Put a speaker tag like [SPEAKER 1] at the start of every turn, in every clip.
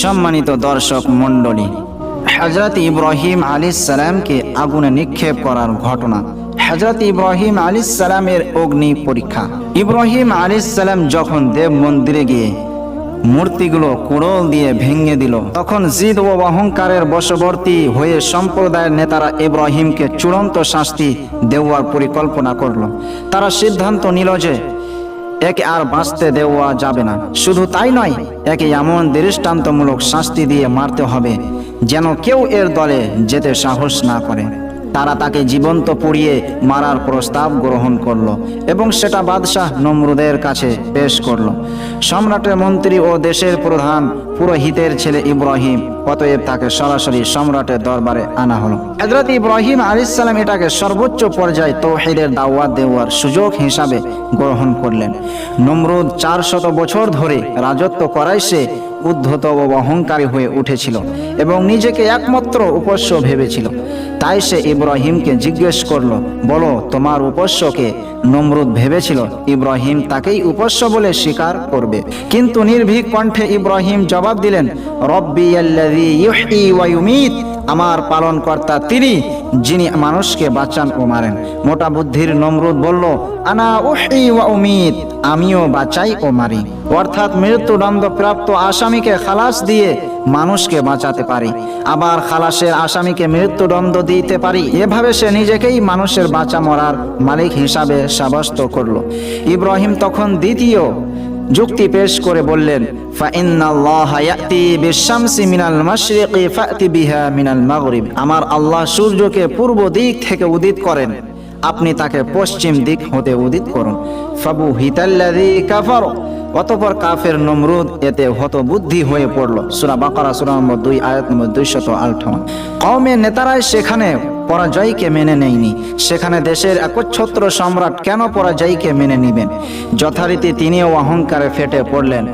[SPEAKER 1] সম্মানিত দর্শক মণ্ডলী হজরত ইব্রাহিম আলী সালামকে আগুনে নিক্ষেপ করার ঘটনা হজরত ইব্রাহিম আলী সালামের অগ্নি পরীক্ষা। ইব্রাহিম আলী সালাম যখন দেব মন্দিরে গিয়ে মূর্তিগুলো কুড়োল দিয়ে ভেঙে দিল, তখন জিদ ও অহংকারের বশবর্তী হয়ে সম্প্রদায়ের নেতারা ইব্রাহিমকে চূড়ান্ত শাস্তি দেওয়ার পরিকল্পনা করল। তারা সিদ্ধান্ত নিল যে একে আর বাঁচতে দেওয়া যাবে না। শুধু তাই নয়, একে এমন দৃষ্টান্তমূলক শাস্তি দিয়ে মারতে হবে, যেন কেউ এর দলে যেতে সাহস না করে। তারা তাকে জীবন্ত পুড়িয়ে মারার প্রস্তাব গ্রহণ করল এবং সেটা বাদশাহ নমরুদের কাছে পেশ করল। সম্রাটের মন্ত্রী ও দেশের প্রধান পুরোহিতের ছেলে ইব্রাহিম, অতএব তাকে সরাসরি সম্রাটের দরবারে আনা হলো। হজরত ইব্রাহিম আলিসাল্লাম এটাকে সর্বোচ্চ পর্যায়ে তৌহিদের দাওয়াত দেওয়ার সুযোগ হিসাবে গ্রহণ করলেন। নমরুদ চার শত বছর ধরে রাজত্ব করায় সে উদ্ধত ও অহংকারী হয়ে উঠেছিল এবং নিজেকে একমাত্র উপস্য ভেবেছিল। তাই সে ইব্রাহিমকে জিজ্ঞেস করল, বলো, তোমার উপস্যকে? নমরুদ ভেবেছিল, ইব্রাহিম তাকেই উপস্য বলে স্বীকার করবে। কিন্তু নির্ভীক কণ্ঠে ইব্রাহিম জবাব দিলেন, রব্বি আল্লাযী ইউহয়ী ওয়া ইউমীত। আমার পালনকর্তা তিনি, যিনি মানুষকে বাঁচান ও মারেন। মোটা বুদ্ধির নমরুদ বলল, আনা ওয়া উমিদ আমিও বাঁচাই ও মারি। অর্থাৎ মৃত্যুদণ্ড প্রাপ্ত আসামিকে খালাস দিয়ে মানুষকে বাঁচাতে পারি। আবার খালাসের আসামিকে মৃত্যুদণ্ড দিতে পারি। এভাবে সে নিজেকেই মানুষের বাঁচা মরার মালিক হিসাবে সাব্যস্ত করল। ইব্রাহিম তখন দ্বিতীয় যুক্তি পেশ করে বললেন আমার আল্লাহ সূর্যকে পূর্ব দিক থেকে উদিত করেন। আপনি তাকে পশ্চিম দিক হতে উদিত করুন। ফাবু হিতাল্লাযী কাফার। অতপর কাফের নমরুদ এতে হত বুদ্ধি হয়ে পড়ল। সুরা বাকারা, সুরা নম্বর দুই, আয়াত নম্বর দুইশত আঠান্ন কওমের নেতারাই সেখানে পরাজয়কে মেনে নেয়নি। সেখানে দেশের একচ্ছত্র সম্রাট কেন পরাজয়কে মেনে নিবেন? যথারীতি তিনিও অহংকারে ফেটে পড়লেন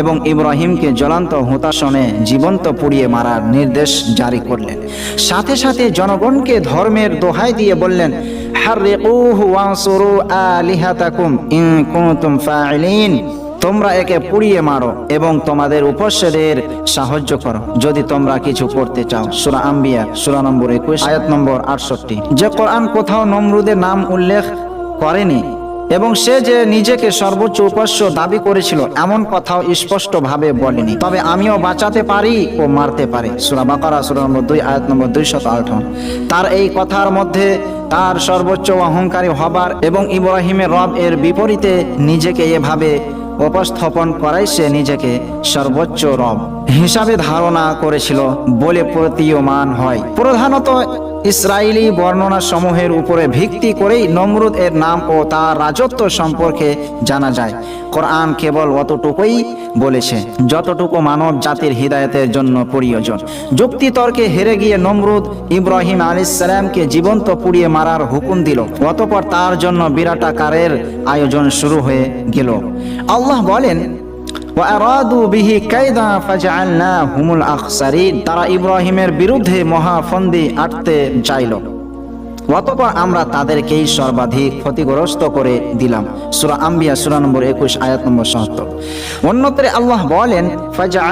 [SPEAKER 1] এবং ইব্রাহিমকে জ্বলান্ত হুতাসনে জীবন্ত পুড়িয়ে মারার নির্দেশ জারি করলেন। সাথে সাথে জনগণকে ধর্মের দোহাই দিয়ে বললেন, হাররিকুহু ওয়ানসুরু আলিহাতাকুম ইন কুনতুম ফাইলিন তোমরা একে পুড়িয়ে মারো এবং তোমাদের উপস্যদের সাহায্য করো। যদি তোমরা কিছু করতে চাও, সুরা আম্বিয়া, সুরা নম্বর একুশ, আয়াত নম্বর আটষট্টি। যে কোরআন কোথাও নমরুদের নাম উল্লেখ করেনি এবং সে যে নিজেকে সর্বোচ্চ উপাস্য দাবি করেছিল, এমন কথাও স্পষ্টভাবে বলেনি। তবে আমিও বাঁচাতে পারি ও মারতে পারি। সুরা বাকারা, সুরা নম্বর দুই, আয়াত নম্বর দুইশত আঠান্ন তার এই কথার মধ্যে তার সর্বোচ্চ অহংকারী হবার এবং ইব্রাহিমের রব এর বিপরীতে নিজেকে এভাবে উপস্থাপন করাই সে নিজেকে সর্বোচ্চ রব। হিসাবে ধারণা করেছিল বলে প্রতীয়মান হয়। প্রধানত ইসরায়েলি বর্ণনা সমূহের উপরে ভিত্তি করেই নমরুদ এর নাম ও তার রাজত্ব সম্পর্কে জানা যায়। কোরআন কেবল অতটুকুই বলেছে, যতটুকু মানব জাতির হৃদায়তের জন্য প্রয়োজন। যুক্তি তর্কে হেরে গিয়ে নমরুদ ইব্রাহিম আলাইসালামকে জীবন্ত পুড়িয়ে মারার হুকুম দিল, অতপর তার জন্য বিরাটাকারের আয়োজন শুরু হয়ে গেল। আল্লাহ বলেন তারা ইব্রাহিমের বিরুদ্ধে মহাফন্দি আটতে চাইল। অতপর আমরা তাদেরকেই সর্বাধিক ক্ষতিগ্রস্ত করে দিলাম। সুরা আম্বিয়া, সুরা নম্বর একুশ, আয়াত নম্বর সাহাত্তর অন্যত্রে আল্লাহ বলেন ফাজা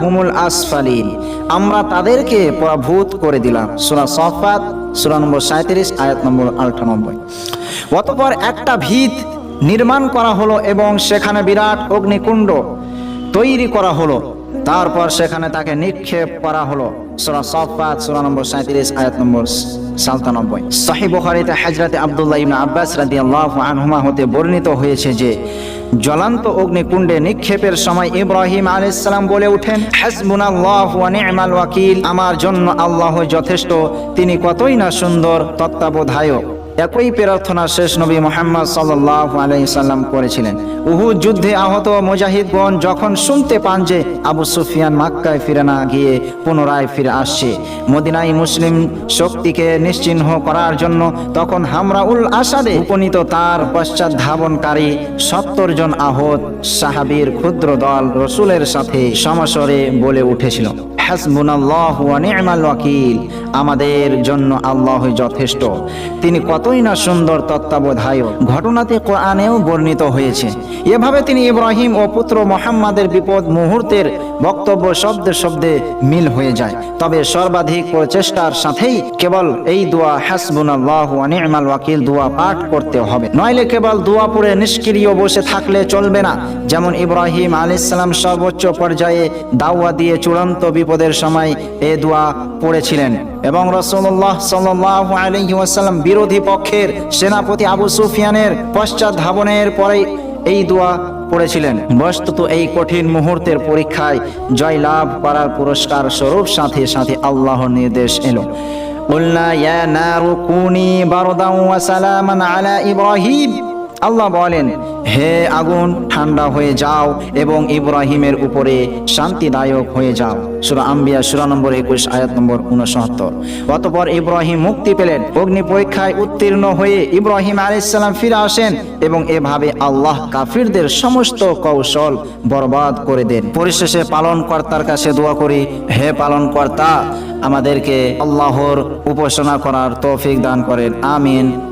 [SPEAKER 1] হুমুল আসফালিন। আমরা তাদেরকে পরাভূত করে দিলাম। সুরা সফাত সুরা নম্বর সাঁত্রিশ আয়াত নম্বর আটানব্বই। অতপর একটা ভিত নির্মাণ করা হলো এবং সেখানে বিরাট অগ্নিকুণ্ড তৈরি করা হলো। তারপর সেখানে তাকে নিক্ষেপ করা হলো। সূরা সাফাত, সূরা নম্বর 37 আয়াত নম্বর 97 সহিহ বুখারীতে হযরত আব্দুল্লাহ ইবনে আব্বাস রাদিয়াল্লাহু আনহুমা হতে বর্ণিত হয়েছে যে, জ্বলন্ত অগ্নিকুণ্ডে নিক্ষেপের সময় ইব্রাহিম আলাইহিস সালাম বলে ওঠেন, হাসবুনাল্লাহু ওয়া নি'মাল ওয়াকিল, আমার জন্য আল্লাহ যথেষ্ট, তিনি কতই না সুন্দর তত্ত্বাবধায়ক। একই প্রার্থনা শেষ নবী মোহাম্মদ সাল্লাহ আলাইসাল্লাম করেছিলেন। উহু যুদ্ধে আহত মুজাহিদগণ যখন শুনতে পান যে আবু সুফিয়ান মাক্কায় ফিরে না গিয়ে পুনরায় ফিরে আসছে মদিনাই মুসলিম শক্তিকে নিশ্চিহ্ন করার জন্য তখন হামরাউল আসাদে উপনীত তার পশ্চাৎ ধাবনকারী সত্তর জন আহত সাহাবীর ক্ষুদ্র দল রসুলের সাথে সমাসরে বলে উঠেছিল আমাদের জন্য আল্লাহ যথেষ্ট। তিনি কত কতই না সুন্দর তত্ত্বাবধায়ক। ঘটনাতে কোরআনেও বর্ণিত হয়েছে। এভাবে তিনি ইব্রাহিম ও পুত্র মোহাম্মদের বিপদ মুহূর্তের বক্তব্য শব্দে শব্দে মিল হয়ে যায়। তবে সর্বাধিক প্রচেষ্টার সাথেই কেবল এই দোয়া হাসবুনাল্লাহু ওয়া ওয়াকিল দোয়া পাঠ করতে হবে। নইলে কেবল দোয়া পড়ে নিষ্ক্রিয় বসে থাকলে চলবে না। যেমন ইব্রাহিম আলাইহিস সালাম সর্বোচ্চ পর্যায়ে দাওয়া দিয়ে চূড়ান্ত বিপদের সময় এ দোয়া পড়েছিলেন। এবং রসুল্লাহ সাল্লাল্লাহু আলাইহি ওয়াসাল্লাম বিরোধী পক্ষের সেনাপতি আবু সুফিয়ানের পশ্চাৎ ধাবনের পরে এই দোয়া পড়েছিলেন বস্তুত এই কঠিন মুহূর্তের পরীক্ষায় জয় লাভ করার পুরস্কার স্বরূপ সাথে সাথে আল্লাহর নির্দেশ এলো قلنا يا نار كوني بردا وسلاما على إبراهيم আল্লাহ বলেন, হে আগুন, ঠান্ডা হয়ে যাও এবং ইব্রাহিমের উপরে শান্তিদায়ক হয়ে যাও। সুরা আম্বিয়া, সুরা নম্বর একুশ, আয়াত নম্বর উনসত্তর অতপর ইব্রাহিম মুক্তি পেলেন। অগ্নি পরীক্ষায় উত্তীর্ণ হয়ে ইব্রাহিম আলাইসাল্লাম ফিরে আসেন এবং এভাবে আল্লাহ কাফিরদের সমস্ত কৌশল বরবাদ করে দেন। পরিশেষে পালন কর্তার কাছে দোয়া করি, হে পালন কর্তা আমাদেরকে আল্লাহর উপাসনা করার তৌফিক দান করেন। আমিন।